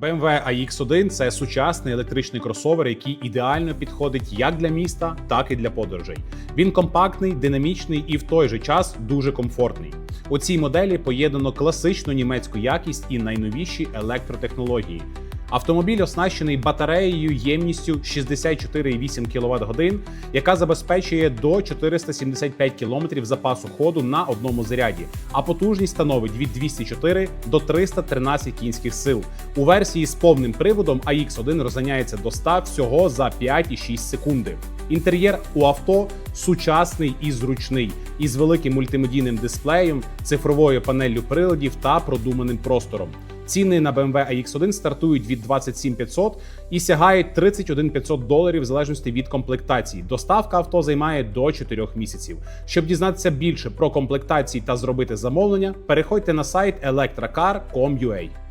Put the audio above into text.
BMW AX1 – це сучасний електричний кросовер, який ідеально підходить як для міста, так і для подорожей. Він компактний, динамічний і в той же час дуже комфортний. У цій моделі поєднано класичну німецьку якість і найновіші електротехнології. Автомобіль оснащений батареєю ємністю 64,8 кВт годин, яка забезпечує до 475 км запасу ходу на одному заряді, а потужність становить від 204 до 313 кінських сил. У версії з повним приводом AX1 розганяється до 100 всього за 5,6 секунди. Інтер'єр у авто сучасний і зручний, із великим мультимедійним дисплеєм, цифровою панеллю приладів та продуманим простором. Ціни на BMW iX1 стартують від 27 500 і сягають 31 500 доларів в залежності від комплектації. Доставка авто займає до 4 місяців. Щоб дізнатися більше про комплектації та зробити замовлення, переходьте на сайт electracar.com.ua.